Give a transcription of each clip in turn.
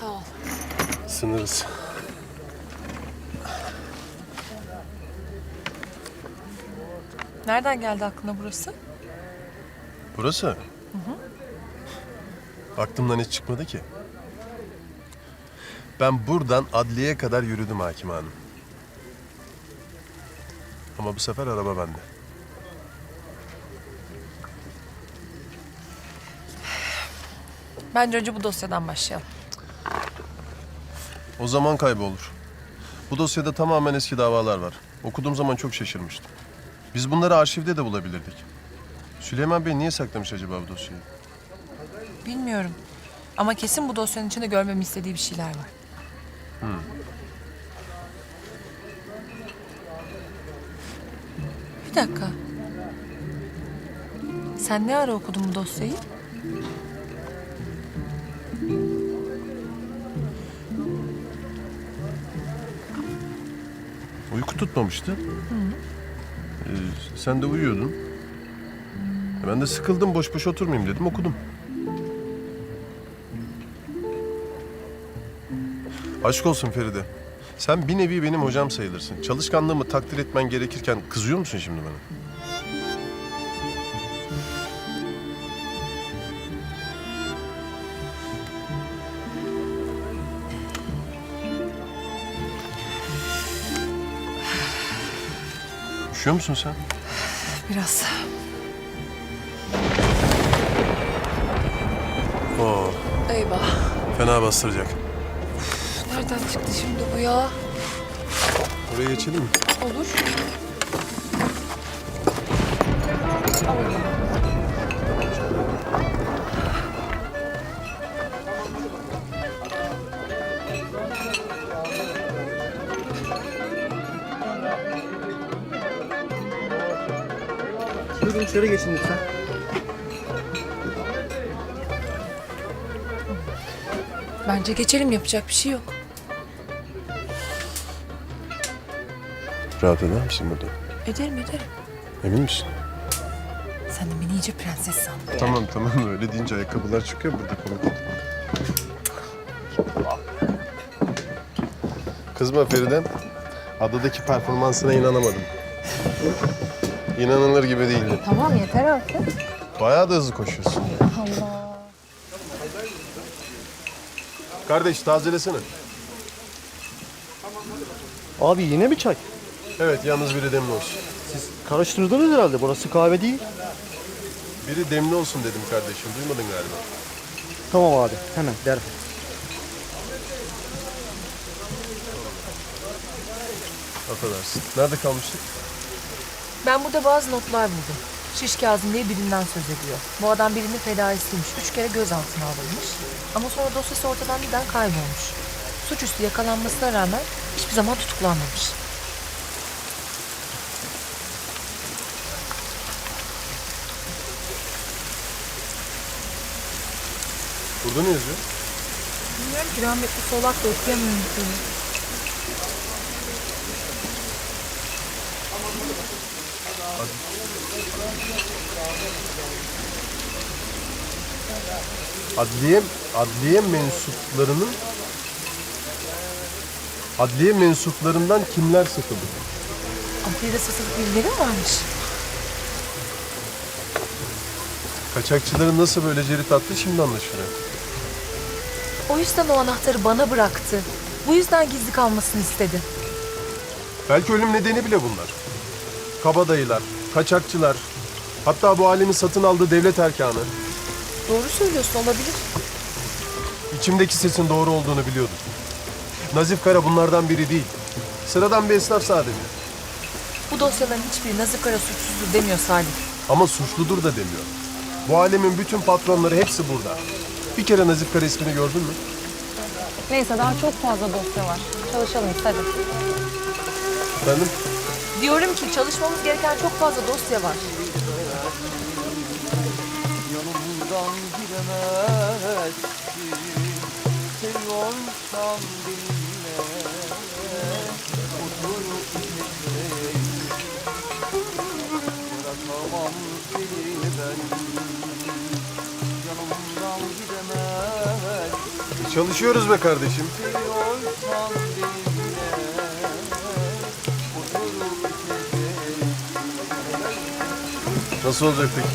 Sağ ol. Sınırız. Nereden geldi aklına burası? Burası? Aklımdan hiç çıkmadı ki. Ben buradan adliyeye kadar yürüdüm hakim hanım. Ama bu sefer araba bende. Bence önce bu dosyadan başlayalım. O zaman kaybolur. Bu dosyada tamamen eski davalar var. Okuduğum zaman çok şaşırmıştım. Biz bunları arşivde de bulabilirdik. Süleyman Bey niye saklamış acaba bu dosyayı? Bilmiyorum. Ama kesin bu dosyanın içinde görmemi istediği bir şeyler var. Bir dakika. Sen ne ara okudun bu dosyayı? Uyku tutmamıştı. Ee, sen de uyuyordun. Ben de sıkıldım boş boş oturmayayım dedim okudum. Aşk olsun Feride. Sen bir nevi benim hocam sayılırsın. Çalışkanlığımı takdir etmen gerekirken kızıyor musun şimdi bana? Üşüyor musun sen? Biraz. Oo, Eyvah. fena bastıracak. Nereden çıktı şimdi bu ya? Oraya geçelim mi? Olur. Buyurun içeri geçin lütfen. Bence geçelim yapacak bir şey yok. Rahat eder misin burada? Ederim ederim. Emin misin? Sen de beni iyice prenses sandın. Tamam tamam öyle deyince ayakkabılar çıkıyor burada komik. Kızma Feride. Adadaki performansına inanamadım. İnanılır gibi değildi. Tamam yeter artık. Bayağı da hızlı koşuyorsun. Allah. Kardeş tazelesene. Abi yine mi çay? Evet yalnız biri demli olsun. Siz karıştırdınız herhalde. Burası kahve değil. Biri demli olsun dedim kardeşim. Duymadın galiba. Tamam abi. Hemen derhal. Affedersin. Nerede kalmıştık? Ben burada bazı notlar buldum. Şiş Kazım diye birinden söz ediyor. Bu adam birinin fedaisiymiş. Üç kere gözaltına alınmış. Ama sonra dosyası ortadan birden kaybolmuş. Suçüstü yakalanmasına rağmen hiçbir zaman tutuklanmamış. Burada ne yazıyor? Bilmiyorum ki rahmetli Solak da okuyamıyorum seni. Adliye, adliye mensuplarının adliye mensuplarından kimler satıldı? Adliyede satılık birileri mi varmış? Kaçakçıların nasıl böyle cerit attı şimdi anlaşılıyor. O yüzden o anahtarı bana bıraktı. Bu yüzden gizli kalmasını istedi. Belki ölüm nedeni bile bunlar. Kabadayılar, kaçakçılar, hatta bu alemin satın aldığı devlet erkanı. Doğru söylüyorsun olabilir. İçimdeki sesin doğru olduğunu biliyordum. Nazif Kara bunlardan biri değil. Sıradan bir esnaf sadece. Bu dosyaların hiçbiri Nazif Kara suçsuzdur demiyor Salih. Ama suçludur da demiyor. Bu alemin bütün patronları hepsi burada. Bir kere Nazif Kara ismini gördün mü? Neyse daha çok fazla dosya var. Çalışalım hadi. Efendim? Diyorum ki çalışmamız gereken çok fazla dosya var. Yanımdan giremezsin Seviyorsan benimle Oturup Bırakamam seni ben Yanımdan gidemezsin Çalışıyoruz be kardeşim. Nasıl olacak peki?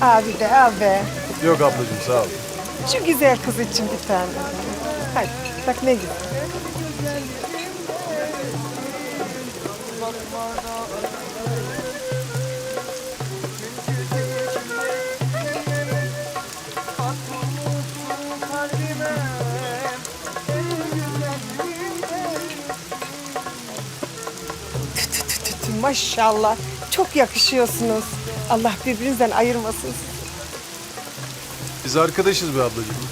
Abi de al be. Yok ablacığım sağ ol. Şu güzel kız için bir tane. Hadi bak ne güzel. Maşallah. Çok yakışıyorsunuz. Allah birbirinizden ayırmasın. Biz arkadaşız be ablacığım.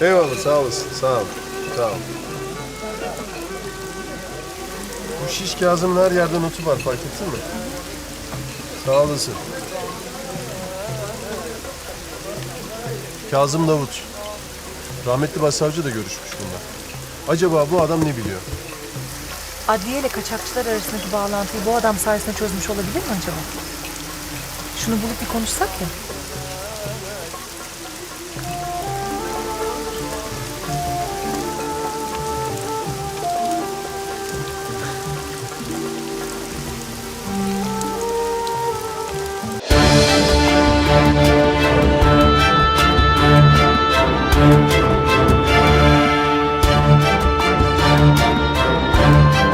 Eyvallah sağ olasın. Sağ ol. Sağ ol. Bu şiş Kazım'ın her yerde notu var fark ettin mi? Sağ olasın. Kazım Davut. Rahmetli başsavcı da görüşmüş bunlar. Acaba bu adam ne biliyor? Adliye ile kaçakçılar arasındaki bağlantıyı bu adam sayesinde çözmüş olabilir mi acaba? Şunu bulup bir konuşsak ya.